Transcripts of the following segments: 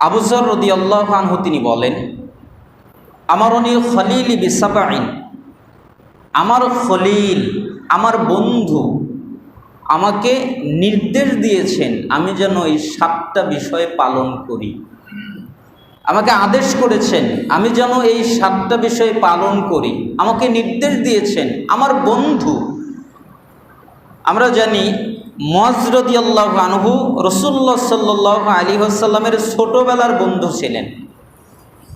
আবুজর রদি আল্লাহ আনহু তিনি বলেন আমার অনি খলিল বিসাবাইন আমার খলিল, আমার বন্ধু আমাকে নির্দেশ দিয়েছেন আমি যেন এই সাতটা বিষয় পালন করি। আমাকে আদেশ করেছেন আমি যেন এই সাতটা বিষয় পালন করি। আমাকে নির্দেশ দিয়েছেন আমার বন্ধু। আমরা জানি মজরদি আল্লাহ আনহু রসুল্লাহ সাল্লাহ আলী আসাল্লামের ছোটোবেলার বন্ধু ছিলেন।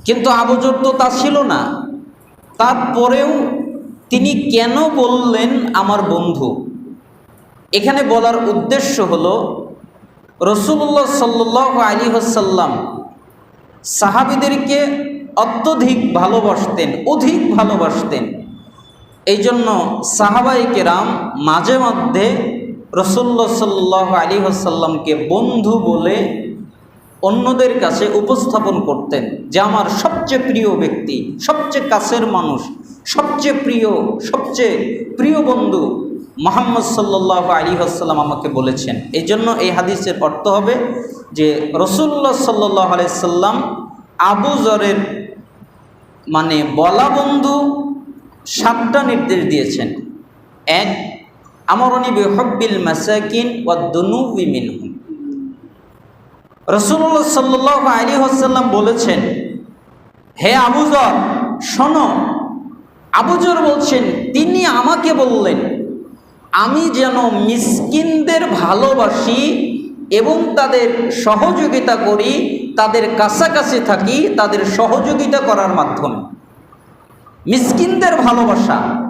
কিন্তু আবুজর তো তা ছিল না। তারপরেও তিনি কেন বললেন আমার বন্ধু? এখানে বলার উদ্দেশ্য হল রসুল্লাহ সাল্লাহ আলী হাসাল্লাম সাহাবিদেরকে অত্যধিক ভালোবাসতেন, অধিক ভালোবাসতেন। এই জন্য সাহাবাই কেরাম মাঝে মধ্যে রসুল্লা সাল্লাহ আলী হাসাল্লামকে বন্ধু বলে অন্যদের কাছে উপস্থাপন করতেন, যে আমার সবচেয়ে প্রিয় ব্যক্তি, সবচেয়ে কাছের মানুষ, সবচেয়ে প্রিয় সবচেয়ে প্রিয় বন্ধু মোহাম্মদ সাল্লাহ আলী আসসালাম আমাকে বলেছেন। এই জন্য এই হাদিসের অর্থ হবে যে রসুল্লাহ সাল্লাহ আলাইসাল্লাম আবু জরের মানে বলা বন্ধু সাতটা নির্দেশ দিয়েছেন। এক আমরণি বেহব্বিল মাসাকিন ওয়া দুনুবি মিনহুম। রসুল্লাহ সাল্লাহ আলী হাসাল্লাম বলেছেন, হে আবুজর, শোনো, আবুজর বলছেন, তিনি আমাকে বললেন, আমি যেন মিসকিনদের ভালোবাসি এবং তাদের সহযোগিতা করি, তাদের কাছাকাছি থাকি, তাদের সহযোগিতা করার মাধ্যমে। মিসকিনদের ভালোবাসা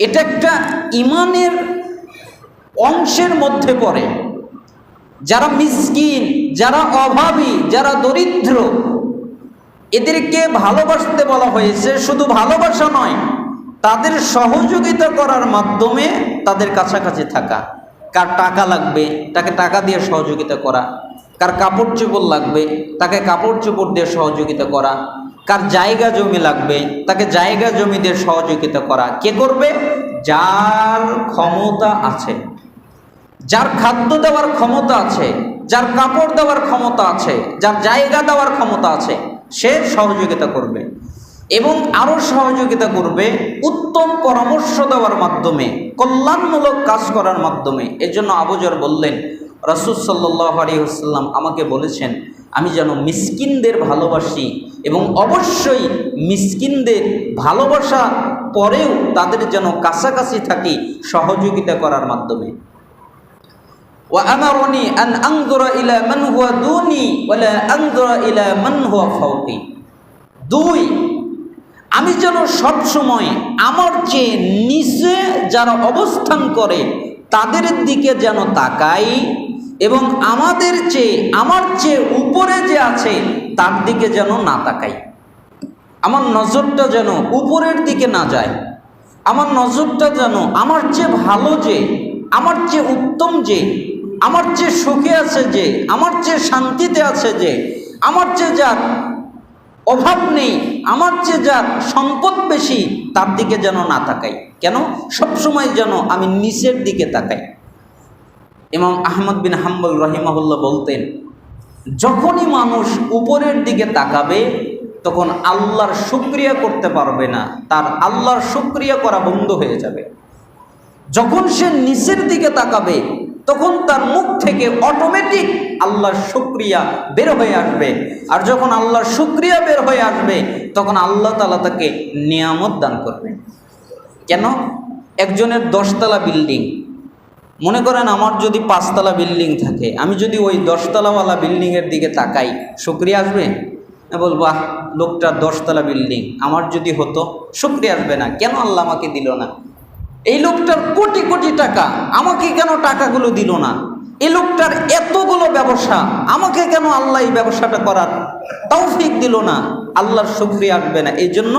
এটা একটা ইমানের অংশের মধ্যে পড়ে। যারা মিসকিন, যারা অভাবী, যারা দরিদ্র, এদেরকে ভালোবাসতে বলা হয়েছে। শুধু ভালোবাসা নয়, তাদের সহযোগিতা করার মাধ্যমে তাদের কাছাকাছি থাকা। কার টাকা লাগবে, তাকে টাকা দিয়ে সহযোগিতা করা। কার কাপড় চোপড় লাগবে, তাকে কাপড় চোপড় দিয়ে সহযোগিতা করা। কার জায়গা জমি লাগবে, তাকে জায়গা জমিদের সহযোগিতা করা। কে করবে? যার ক্ষমতা আছে। যার খাদ্য দেওয়ার ক্ষমতা আছে, যার কাপড় দেওয়ার ক্ষমতা আছে, যার জায়গা দেওয়ার ক্ষমতা আছে, সে সহযোগিতা করবে। এবং আরও সহযোগিতা করবে উত্তম পরামর্শ দেওয়ার মাধ্যমে, কল্যাণমূলক কাজ করার মাধ্যমে। এজন্য আবুজর বললেন, রসুল সাল্লাহ আলিয়াল্লাম আমাকে বলেছেন আমি যেন মিসকিনদের ভালোবাসি এবং অবশ্যই মিসকিনদের ভালোবাসা পরেও তাদের যেন কাছাকাছি থাকি সহযোগিতা করার মাধ্যমে وأمرني أن أنظر إلى من هو دوني ولا أنظر إلى من هو فوقي দুই আমি যেন সব সময় আমার চেয়ে নিচে যারা অবস্থান করে তাদের দিকে যেন তাকাই এবং আমাদের চেয়ে, আমার চেয়ে উপরে যে আছে, তার দিকে যেন না তাকাই। আমার নজরটা যেন উপরের দিকে না যায়। আমার নজরটা যেন আমার চেয়ে ভালো যে, আমার চেয়ে উত্তম যে, আমার চেয়ে সুখে আছে যে, আমার চেয়ে শান্তিতে আছে যে, আমার চেয়ে যার অভাব নেই, আমার চেয়ে যার সম্পদ বেশি, তার দিকে যেন না তাকাই। কেন? সবসময় যেন আমি নিচের দিকে তাকাই। এবং আহমদ বিন হাম্বল রহিমাহুল্লাহ বলতেন, যখনই মানুষ উপরের দিকে তাকাবে, তখন আল্লাহর শুক্রিয়া করতে পারবে না। তার আল্লাহর শুক্রিয়া করা বন্ধ হয়ে যাবে। যখন সে নিচের দিকে তাকাবে, তখন তার মুখ থেকে অটোমেটিক আল্লাহর শুক্রিয়া বের হয়ে আসবে। আর যখন আল্লাহর শুক্রিয়া বের হয়ে আসবে, তখন আল্লাহ তালা তাকে নিয়ামত দান করবে কেন? একজনের দশতলা বিল্ডিং মনে করেন আমার যদি পাঁচতলা বিল্ডিং থাকে, আমি যদি ওই দশতলাওয়ালা বিল্ডিংয়ের দিকে তাকাই শুক্রিয়া আসবে? বলব আহ লোকটার দশতলা বিল্ডিং, আমার যদি হতো শুক্রিয়া আসবে না, কেন আল্লাহ আমাকে দিল না? এই লোকটার কোটি কোটি টাকা, আমাকে কেন টাকাগুলো দিল না? এই লোকটার এতগুলো ব্যবসা, আমাকে কেন আল্লাহ এই ব্যবসাটা করার তৌফিক দিল না? আল্লাহর শুক্রিয়া আসবে না এই জন্য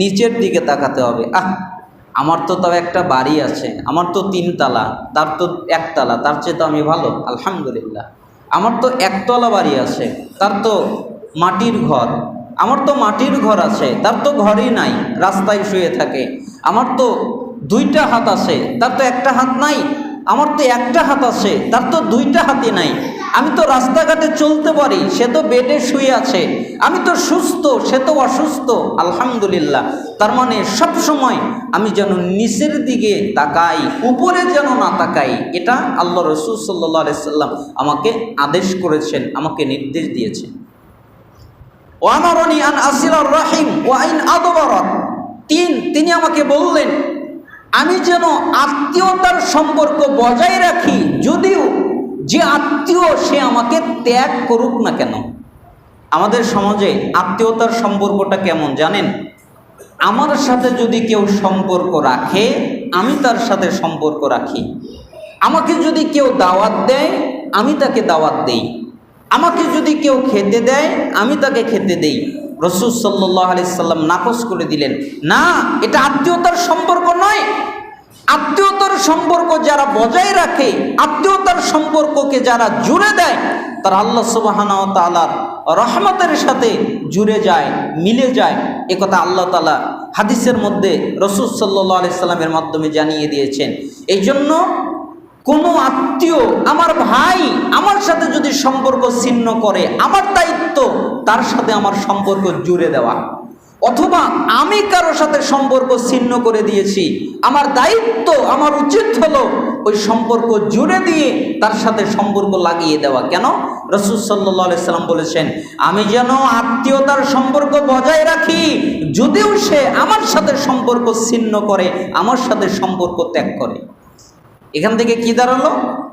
নিচের দিকে তাকাতে হবে। আহ আমার তো তাও একটা বাড়ি আছে, আমার তো তিনতলা, তার তো একতলা, তার চেয়ে তো আমি ভালো, আলহামদুলিল্লাহ। আমার তো একতলা বাড়ি আছে, তার তো মাটির ঘর, আমার তো মাটির ঘর আছে, তার তো ঘরই নাই, রাস্তায় শুয়ে থাকে। আমার তো দুইটা হাত আছে, তার তো একটা হাত নাই আমার তো একটা হাত আছে, তার তো দুইটা হাতি নাই। আমি তো রাস্তাঘাটে চলতে পারি, সে তো বেডে শুয়ে আছে। আমি তো সুস্থ, সে তো অসুস্থ, আলহামদুলিল্লাহ। তার মানে সব সময় আমি যেন নিচের দিকে তাকাই, উপরে যেন না তাকাই, এটা আল্লাহ রসুল সাল্লাহ সাল্লাম আমাকে আদেশ করেছেন, আমাকে নির্দেশ দিয়েছেন। ওয়ামারনি আন আসিলার রাহিম ওয়াইন আদবরত। তিন, তিনি আমাকে বললেন আমি যেন আত্মীয়তার সম্পর্ক বজায় রাখি, যদিও যে আত্মীয় সে আমাকে ত্যাগ করুক না কেন। আমাদের সমাজে আত্মীয়তার সম্পর্কটা কেমন জানেন? আমার সাথে যদি কেউ সম্পর্ক রাখে, আমি তার সাথে সম্পর্ক রাখি। আমাকে যদি কেউ দাওয়াত দেয়, আমি তাকে দাওয়াত দেই। আমাকে যদি কেউ খেতে দেয়, আমি তাকে খেতে দেই। রসুল সাল্লাহ আলি সাল্লাম নাকচ করে দিলেন। না, এটা আত্মীয়তার সম্পর্ক নয়। আত্মীয়তার সম্পর্ক যারা বজায় রাখে, আত্মীয়তার সম্পর্ককে যারা জুড়ে দেয়, তারা আল্লাহ সুবাহানা তালার রহমতের সাথে জুড়ে যায়, মিলে যায়। এ কথা আল্লাহ তালা হাদিসের মধ্যে রসুল সাল্লাহ আলি সাল্লামের মাধ্যমে জানিয়ে দিয়েছেন। এই জন্য কোনো আত্মীয় আমার ভাই আমার সাথে যদি সম্পর্ক ছিন্ন করে, আমার দায়িত্ব তার সাথে আমার সম্পর্ক জুড়ে দেওয়া। অথবা আমি কারও সাথে সম্পর্ক ছিন্ন করে দিয়েছি, আমার দায়িত্ব, আমার উচিত হলো ওই সম্পর্ক জুড়ে দিয়ে তার সাথে সম্পর্ক লাগিয়ে দেওয়া। কেন? রসুল সাল্লাহ সাল্লাম বলেছেন, আমি যেন আত্মীয়তার সম্পর্ক বজায় রাখি, যদিও সে আমার সাথে সম্পর্ক ছিন্ন করে, আমার সাথে সম্পর্ক ত্যাগ করে। এখান থেকে কি দাঁড়াল?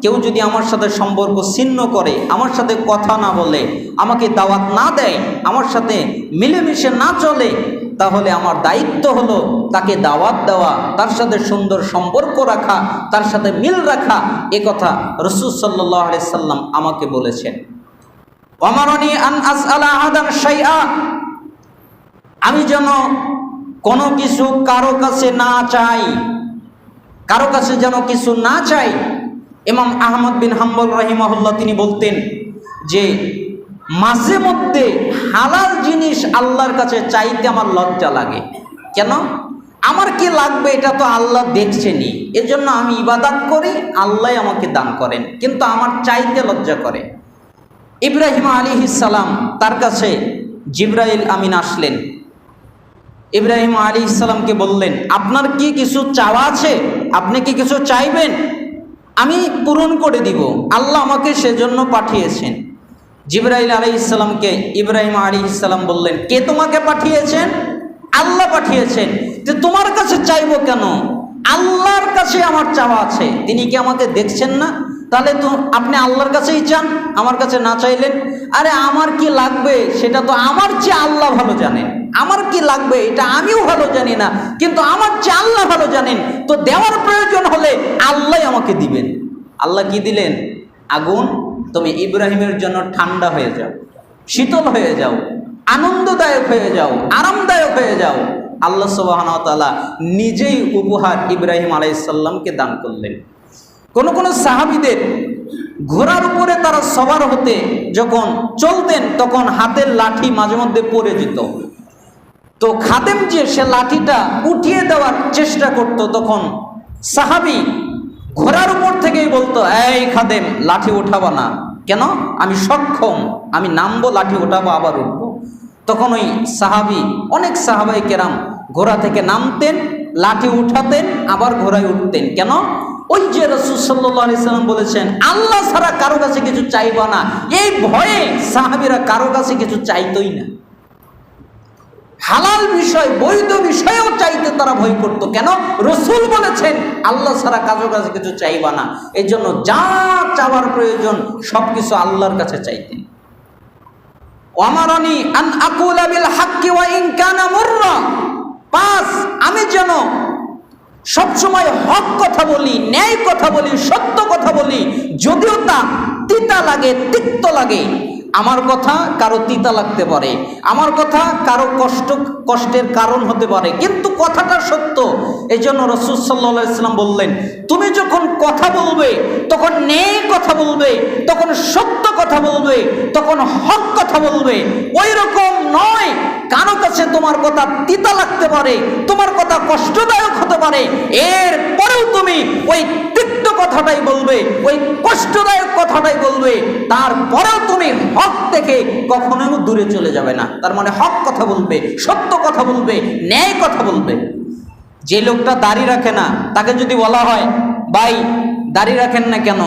কেউ যদি আমার সাথে সম্পর্ক ছিন্ন করে, আমার সাথে কথা না বলে, আমাকে দাওয়াত না দেয়, আমার সাথে মিলেমিশে না চলে, তাহলে আমার দায়িত্ব হলো তাকে দাওয়াত দেওয়া, তার সাথে সুন্দর সম্পর্ক রাখা, তার সাথে মিল রাখা। এ কথা রসুল সাল্লাহ সাল্লাম আমাকে বলেছেন। আন আমি যেন কোনো কিছু কারও কাছে না চাই কারও কাছে যেন কিছু না চাই, ইমাম আহমদ বিন হাম্বল রহিমহল্লা তিনি বলতেন যে, মাঝে মধ্যে হালাল জিনিস আল্লাহর কাছে চাইতে আমার লজ্জা লাগে। কেন? আমার কি লাগবে এটা তো আল্লাহ দেখছেনি এজন্য আমি ইবাদাত করি, আল্লাহ আমাকে দান করেন, কিন্তু আমার চাইতে লজ্জা করে। ইব্রাহিম আলী সালাম তার কাছে জিব্রাইল আমিন আসলেন। ইব্রাহিম আলী ইসলামকে বললেন, আপনার কি কিছু চাওয়া আছে? আপনি কি কিছু চাইবেন? আমি পূরণ করে দিব। আল্লাহ আমাকে সেজন্য পাঠিয়েছেন। জিব্রাইল আলী ইসলামকে ইব্রাহিম আলী ইসলাম বললেন, কে তোমাকে পাঠিয়েছেন? আল্লাহ পাঠিয়েছেন। তোমার কাছে চাইব কেন? আল্লাহর কাছে আমার চাওয়া আছে। তিনি কি আমাকে দেখছেন না? তাহলে তো আপনি আল্লাহর কাছেই চান, আমার কাছে না চাইলেন। আরে আমার কি লাগবে? সেটা তো আমার চেয়ে আল্লাহ ভালো জানেন। আমার কি লাগবে? এটা আমিও ভালো জানি না, কিন্তু আমার চেয়ে আল্লাহ ভালো জানেন। তো দেওয়ার প্রয়োজন হলে আল্লাহ আমাকে দিবেন। আল্লাহ কি দিলেন? আগুন, তুমি ইব্রাহিমের জন্য ঠান্ডা হয়ে যাও, শীতল হয়ে যাও, আনন্দদায়ক হয়ে যাও, আরামদায়ক হয়ে যাও। আল্লাহ সুবাহতালা নিজেই উপহার ইব্রাহিম আলাইসাল্লামকে দান করলেন। কোন কোন সাহাবিদের ঘোড়ার উপরে তারা সবার হতে যখন চলতেন, তখন হাতের লাঠি মাঝে মধ্যে পড়ে যেত। তো খাদেম যে সে লাঠিটা উঠিয়ে দেওয়ার চেষ্টা করত, তখন সাহাবি ঘোড়ার উপর থেকেই বলতো, এই খাদেম, লাঠি উঠাবো না। কেন? আমি সক্ষম, আমি নামবো, লাঠি উঠাবো, আবার উঠবো। তখন ওই সাহাবি, অনেক সাহাবাই কেরাম ঘোড়া থেকে নামতেন, লাঠি উঠাতেন, আবার ঘোড়ায় উঠতেন। কেন? ওই যে রসুল সাল্লাম বলেছেন, আল্লাহ ছাড়া কারও কাছে কিছু চাইবা না। এই ভয়ে সাহাবিরা কারও কাছে কিছু চাইতই না। হালাল বিষয়, বৈধ বিষয়েও চাইতে তারা ভয় করতো। কেন? রসুল বলেছেন, আল্লাহ ছাড়া কাজের কাছে কিছু চাইবা না। এই জন্য যা চাওয়ার প্রয়োজন সব কিছু আল্লাহর কাছে চাইতেন। অমারণী আন আকুল আবিল হাক্কি ওয়া ইনকানা মুররা। পাঁচ আমি যেন সবসময় হক কথা বলি, ন্যায় কথা বলি, সত্য কথা বলি, যদিও তা তিতা লাগে, তিক্ত লাগে। আমার কথা কারও তিতা লাগতে পারে। আমার কথা কারও কষ্ট, কষ্টের কারণ হতে পারে। কিন্তু কথাটা সত্য। এই জন্য রসুল সাল্লা ইসলাম বললেন, তুমি যখন কথা বলবে, তখন ন্যায় কথা বলবে, তখন সত্য কথা বলবে, তখন হক কথা বলবে। ওই রকম নয়। কারও কাছে তোমার কথা তিতা লাগতে পারে, তোমার কথা কষ্টদায়ক হতে পারে। এর পরেও তুমি ওই তিক্ত কথাটাই বলবে, ওই কষ্টদায়ক কথাটাই বলবে, তারপরেও তুমি হক থেকে কখনোই দূরে চলে যাবে না। তার মানে হক কথা বলবে, সত্য কথা বলবে, ন্যায় কথা বলবে। যে লোকটা দাড়ি রাখে না, তাকে যদি বলা হয়, ভাই, দাড়ি রাখেন না কেন?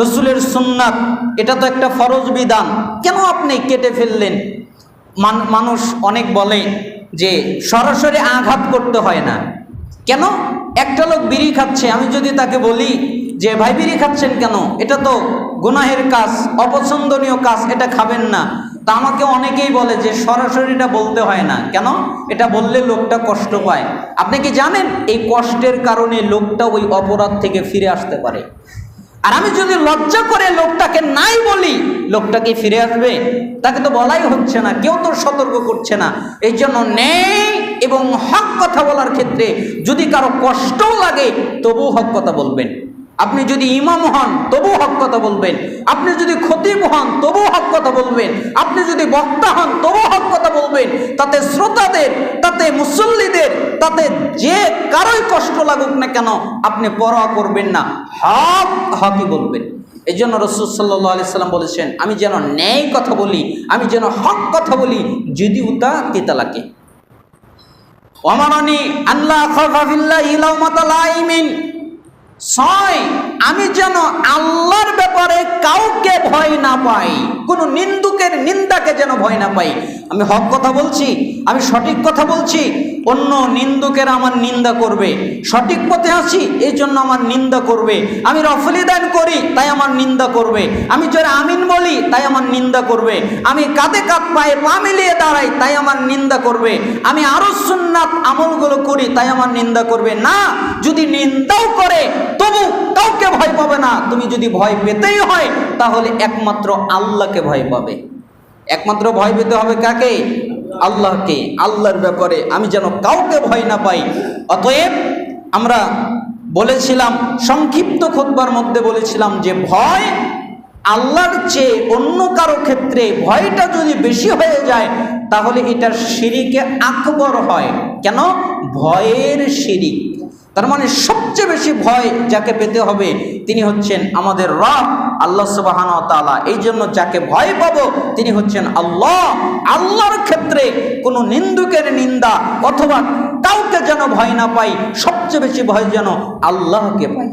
রসুলের সুন্নাত, এটা তো একটা ফরজ বিধান, কেন আপনি কেটে ফেললেন? মানুষ অনেক বলে যে সরাসরি আঘাত করতে হয় না। কেন? একটা লোক বিড়ি খাচ্ছে, আমি যদি তাকে বলি যে, ভাই, বিড়ি খাচ্ছেন কেন? এটা তো গুনাহের কাজ, অপছন্দনীয় কাজ, এটা খাবেন না। তা আমাকে অনেকেই বলে যে, সরাসরি এটা বলতে হয় না। কেন? এটা বললে লোকটা কষ্ট পায়। আপনি কি জানেন? এই কষ্টের কারণে লোকটা ওই অপরাধ থেকে ফিরে আসতে পারে। আর আমি যদি লজ্জা করে লোকটাকে নাই বলি, লোকটা কি ফিরে আসবে? তাকে তো বলাই হচ্ছে না, কেউ তো সতর্ক করছে না। এই জন্য নেই এবং হক কথা বলার ক্ষেত্রে যদি কারও কষ্টও লাগে তবু হক কথা বলবেন। আপনি যদি ইমাম হন তবু হক কথা বলবেন। আপনি যদি খতিব হন তবু হক কথা বলবেন। আপনি যদি বক্তা হন তবু বলবেন তাতে শ্রোতাদের, তাতে মুসল্লিদের, তাতে যে কারোই কষ্ট লাগুক না কেন, আপনি পরোয়া করবেন না, হক হকই বলবেন। এই জন্য রসুল সাল্লাহ আলি সাল্লাম বলেছেন, আমি যেন ন্যায় কথা বলি, আমি যেন হক কথা বলি, যদি উতা কেতালাকে অমাননি আল্লাহ ছয়, আমি যেন আল্লাহর ব্যাপারে কাউকে ভয় না পাই, কোনো নিন্দুকের নিন্দাকে যেন ভয় না পাই। আমি হক কথা বলছি, আমি সঠিক কথা বলছি অন্য নিন্দুকের আমার নিন্দা করবে। সঠিক পথে আসি এই জন্য আমার নিন্দা করবে। আমি রফলি দান করি, তাই আমার নিন্দা করবে। আমি যারা আমিন বলি, তাই আমার নিন্দা করবে। আমি কাঁধে কাঁধ পায়ে পা মিলিয়ে দাঁড়াই, তাই আমার নিন্দা করবে। আমি আরও সুন্নাত আমলগুলো করি, তাই আমার নিন্দা করবে। না, যদি নিন্দাও করে, তবু কাউকে ভয় পাবে না। তুমি যদি ভয় পেতেই হয়, তাহলে একমাত্র আল্লাহকে ভয় পাবে। একমাত্র ভয় পেতে হবে কাকে? আল্লাহকে, আল্লাহর ব্যাপারে আমি যেন কাউকে ভয় না পাই। অতএব আমরা বলেছিলাম, সংক্ষিপ্ত খোদবার মধ্যে বলেছিলাম যে ভয় আল্লাহর চেয়ে অন্য কারও ক্ষেত্রে ভয়টা যদি বেশি হয়ে যায়, তাহলে এটা সিঁড়িকে আকবর হয়। কেন? ভয়ের শিরিক। তার মানে সবচেয়ে বেশি ভয় যাকে পেতে হবে, তিনি হচ্ছেন আমাদের রব, আল্লাহ সুবাহান তালা এই জন্য যাকে ভয় পাবো, তিনি হচ্ছেন আল্লাহ। আল্লাহর ক্ষেত্রে কোনো নিন্দুকের নিন্দা অথবা কাউকে যেন ভয় না পাই, সবচেয়ে বেশি ভয় যেন আল্লাহকে পাই।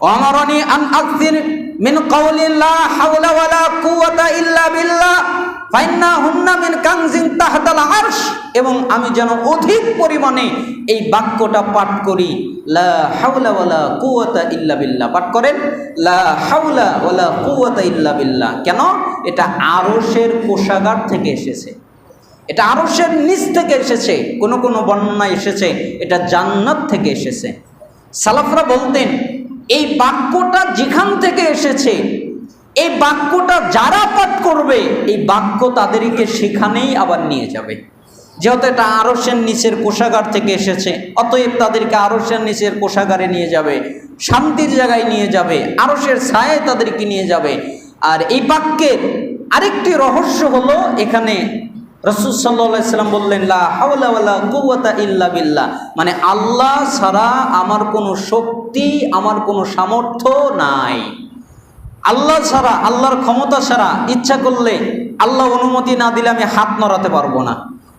অমরণী আন আকসির মিন কাউলি লা হাওলা ওয়ালা ইল্লা বিল্লাহ। এবং আমি যেন অধিক পরিমাণে এই বাক্যটা পাঠ করি। লা হাওলা ইল্লা পাঠ করেন, লা হাওলা ইল্লা বিল্লাহ। কেন? এটা আরশের কোষাগার থেকে এসেছে। এটা আরশের নিচ থেকে এসেছে। কোনো কোনো বর্ণনা এসেছে। এটা জান্নাত থেকে এসেছে। সালাফরা বলতেন, এই বাক্যটা যেখান থেকে এসেছে এই বাক্যটা যারা পাঠ করবে, এই বাক্য তাদেরকে সেখানেই আবার নিয়ে যাবে। যেহেতু এটা আরসের নিচের কোষাগার থেকে এসেছে, অতএব তাদেরকে আরসের নিচের কোষাগারে নিয়ে যাবে, শান্তির জায়গায় নিয়ে যাবে আরসের ছায়ে তাদেরকে নিয়ে যাবে। আর এই বাক্যের আরেকটি রহস্য হলো এখানে রসুল সাল্লাম বললেন ইল্লা বিল্লাহ। মানে আল্লাহ ছাড়া আমার কোনো শক্তি, আমার কোনো সামর্থ্য নাই। আল্লাহ ছাড়া, আল্লাহর ক্ষমতা ছাড়া ইচ্ছা করলে আল্লাহ অনুমতি না দিলে আমি হাত নড়াতে পারব না।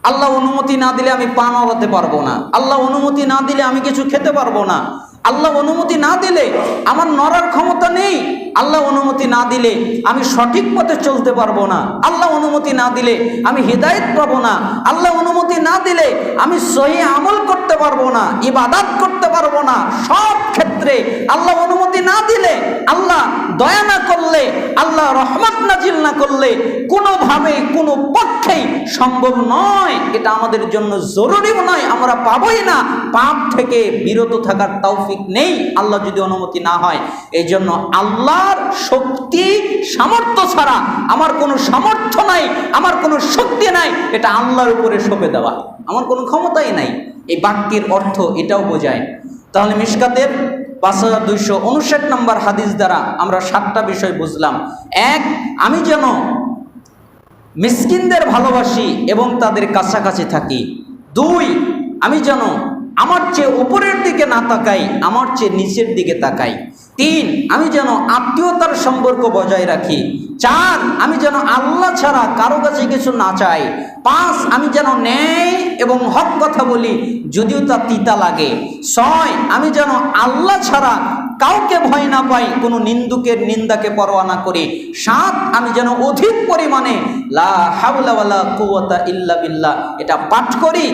আল্লাহ অনুমতি না দিলে আমি পা নড়াতে পারব না। আল্লাহ অনুমতি না দিলে আমি কিছু খেতে পারব না। আল্লাহ অনুমতি না দিলে আমার নড়ার ক্ষমতা নেই। আল্লাহ অনুমতি না দিলে আমি সঠিক পথে চলতে পারব না। আল্লাহ অনুমতি না দিলে আমি হৃদায়ত পাবো না। আল্লাহ অনুমতি না দিলে আমি সহি আমল করতে পারব না, ইবাদাত করতে পারব না। সব ক্ষেত্রে আল্লাহ অনুমতি না দিলে, আল্লাহ দয়া না করলে, আল্লাহ রহমত নাজিল না করলে কোনোভাবে কোনো পক্ষেই সম্ভব নয়। এটা আমাদের জন্য জরুরিও নয়, আমরা পাবই না। পাপ থেকে বিরত থাকার তৌফিক নেই, আল্লাহ যদি অনুমতি না হয়। এই জন্য আল্লাহর শক্তি, সামর্থ্য ছাড়া আমার কোনো সামর্থ্য নাই, আমার কোনো শক্তি নাই, এটা আল্লাহর উপরে সঁপে দেওয়া। আমার কোনো ক্ষমতাই নাই। এই বাক্যের অর্থ এটাও বোঝায়। তাহলে মিশকাতের পাঁচ হাজার দুইশো উনষাট নম্বর হাদিস দ্বারা আমরা সাতটা বিষয় বুঝলাম। এক, আমি যেন মিসকিনদের ভালোবাসি এবং তাদের কাছাকাছি থাকি। দুই, আমি যেন আমার চেয়ে উপরের দিকে না তাকাই, আমার চেয়ে নিচের দিকে তাকাই। তিন, আমি যেন আত্মীয়তার সম্পর্ক বজায় রাখি। চার, আমি যেন আল্লাহ ছাড়া কারও কাছে কিছু না চাই। পাঁচ, আমি যেন ন্যায় এবং হক কথা বলি, যদিও তা তিতা লাগে। ছয়, আমি যেন আল্লাহ ছাড়া কাউকে ভয় না পাই, কোনো নিন্দুকের নিন্দাকে পরোয়া না করি। সাত, আমি যেন অধিক পরিমাণে লা হাওলা ওয়ালা কুওয়াতা ইল্লা বিল্লাহ, এটা পাঠ করি।